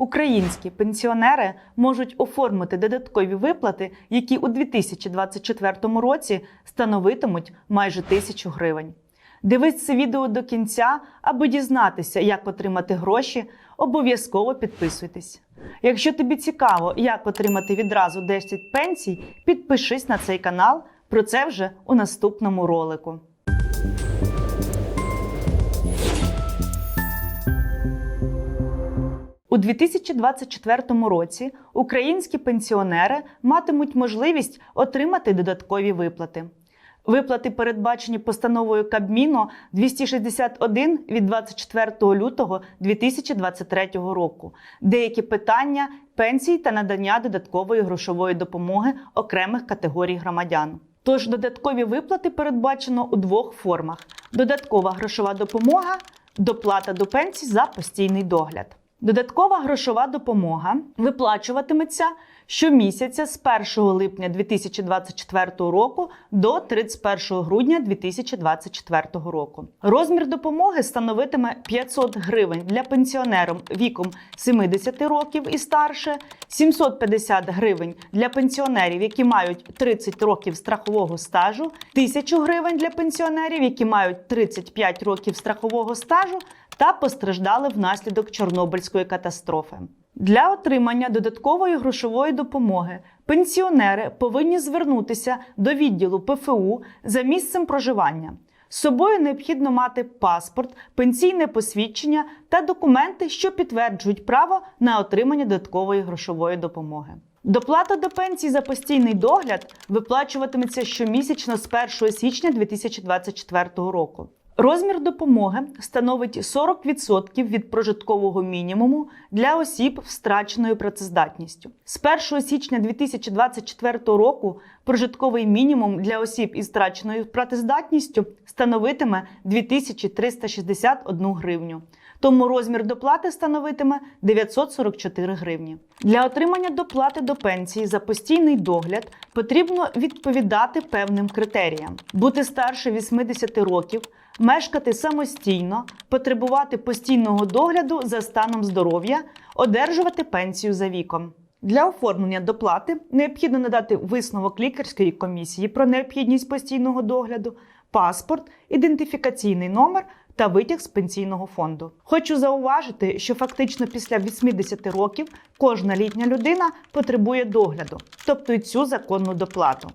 Українські пенсіонери можуть оформити додаткові виплати, які у 2024 році становитимуть майже тисячу гривень. Дивись це відео до кінця, аби дізнатися, як отримати гроші. Обов'язково підписуйтесь. Якщо тобі цікаво, як отримати відразу 10 пенсій, підпишись на цей канал. Про це вже у наступному ролику. У 2024 році українські пенсіонери матимуть можливість отримати додаткові виплати. Виплати передбачені постановою Кабміну 261 від 24 лютого 2023 року. Деякі питання пенсій та надання додаткової грошової допомоги окремих категорій громадян. Тож додаткові виплати передбачено у двох формах: додаткова грошова допомога, доплата до пенсій за постійний догляд. Додаткова грошова допомога виплачуватиметься щомісяця з 1 липня 2024 року до 31 грудня 2024 року. Розмір допомоги становитиме 500 гривень для пенсіонерів віком 70 років і старше, 750 гривень для пенсіонерів, які мають 30 років страхового стажу, 1000 гривень для пенсіонерів, які мають 35 років страхового стажу та постраждали внаслідок Чорнобильської катастрофи. Для отримання додаткової грошової допомоги пенсіонери повинні звернутися до відділу ПФУ за місцем проживання. З собою необхідно мати паспорт, пенсійне посвідчення та документи, що підтверджують право на отримання додаткової грошової допомоги. Доплата до пенсії за постійний догляд виплачуватиметься щомісячно з 1 січня 2024 року. Розмір допомоги становить 40% від прожиткового мінімуму для осіб з втраченою працездатністю. З 1 січня 2024 року прожитковий мінімум для осіб із втраченою працездатністю становитиме 2361 гривню. Тому розмір доплати становитиме 944 гривні. Для отримання доплати до пенсії за постійний догляд потрібно відповідати певним критеріям: бути старше 80 років, мешкати самостійно, потребувати постійного догляду за станом здоров'я, одержувати пенсію за віком. Для оформлення доплати необхідно надати висновок лікарської комісії про необхідність постійного догляду, паспорт, ідентифікаційний номер та витяг з пенсійного фонду. Хочу зауважити, що фактично після 80 років кожна літня людина потребує догляду, тобто й цю законну доплату.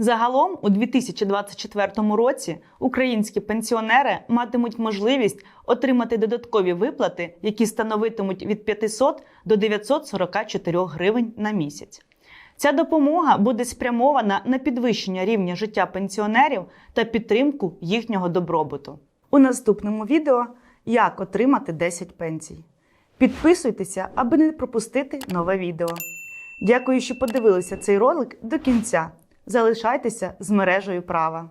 Загалом у 2024 році українські пенсіонери матимуть можливість отримати додаткові виплати, які становитимуть від 500 до 944 гривень на місяць. Ця допомога буде спрямована на підвищення рівня життя пенсіонерів та підтримку їхнього добробуту. У наступному відео як отримати 10 пенсій. Підписуйтеся, аби не пропустити нове відео. Дякую, що подивилися цей ролик до кінця. Залишайтеся з мережею права.